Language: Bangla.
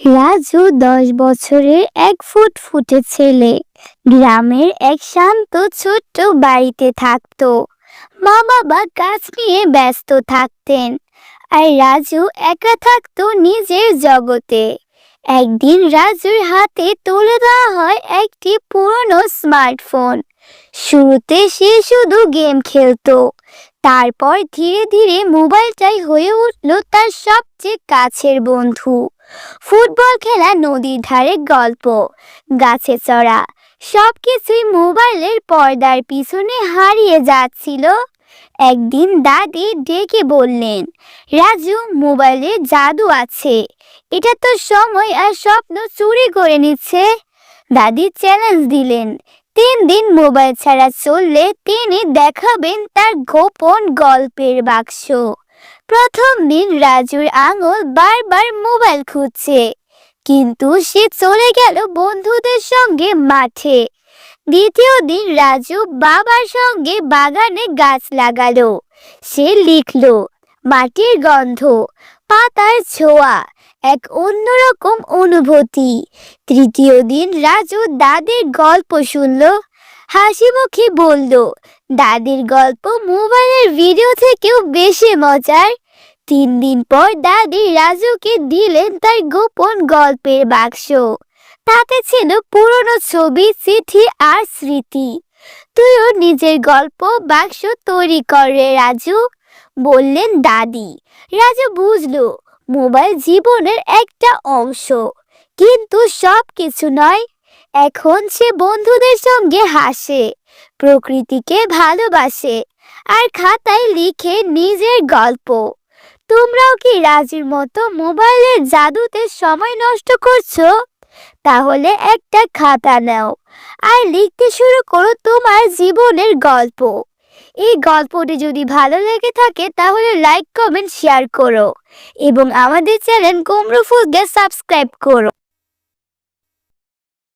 রাজু দশ বছরের এক ফুট ফুটে ছেলে। গ্রামের এক শান্ত ছোট্ট বাড়িতে থাকত। মা বাবা কাজ নিয়ে ব্যস্ত থাকতেন আর রাজু একা থাকতো নিজের জগতে। একদিন রাজুর হাতে তুলে দেওয়া হয় একটি পুরনো স্মার্টফোন। শুরুতে সে শুধু গেম খেলতো, তারপর ধীরে ধীরে মোবাইলটাই হয়ে উঠল তার সবচেয়ে কাছের বন্ধু। ফুটবল খেলা নদীর ধারে গল্প, গাছে চড়া, সবকিছুই মোবাইলের পর্দার পিছনে হারিয়ে যাচ্ছিল। একদিন দাদি ডেকে বললেন, রাজু, মোবাইলে জাদু আছে, এটা তো সময় আর স্বপ্ন চুরি করে নিচ্ছে। দাদি চ্যালেঞ্জ দিলেন, তিন দিন মোবাইল ছাড়া চললে তিনি দেখাবেন তার গোপন গল্পের বাক্স। প্রথম দিন রাজুর আঙুল বারবার মোবাইল খুঁজছে। কিন্তু সে চলে গেল বন্ধুদের সঙ্গে মাঠে। দ্বিতীয় দিন রাজু বাবার সঙ্গে বাগানে গাছ লাগালো। সে লিখলো, মাটির গন্ধ, পাতার ছোঁয়া, এক অন্যরকম অনুভূতি। তৃতীয় দিন রাজু দাদের গল্প শুনল হাসি মুখে বলল দাদির গল্প মোবাইলের ভিডিও থেকেও বেশি মজার। তিন দিন পর দাদি রাজুকে দিলেন তার গোপন গল্পের বাক্স। তাতে ছিল পুরনো ছবি, চিঠি আর স্মৃতি। তুইও নিজের গল্প বাক্স তৈরি করে রাজু, বললেন দাদি। রাজু বুঝলো, মোবাইল জীবনের একটা অংশ। কিন্তু সব কিছু নয় এখন সে বন্ধুদের সঙ্গে হাসে, প্রকৃতিকে ভালোবাসে আর খাতায় লিখে নিজের গল্প। তোমরাও কি রাজির মতো মোবাইলের জাদুতে সময় নষ্ট করছ? তাহলে একটা খাতা নাও আর লিখতে শুরু করো তোমার জীবনের গল্প। এই গল্পটি যদি ভালো লেগে থাকে তাহলে লাইক, কমেন্ট, শেয়ার করো এবং আমাদের চ্যানেল কুমড়ো ফুলকে সাবস্ক্রাইব করো।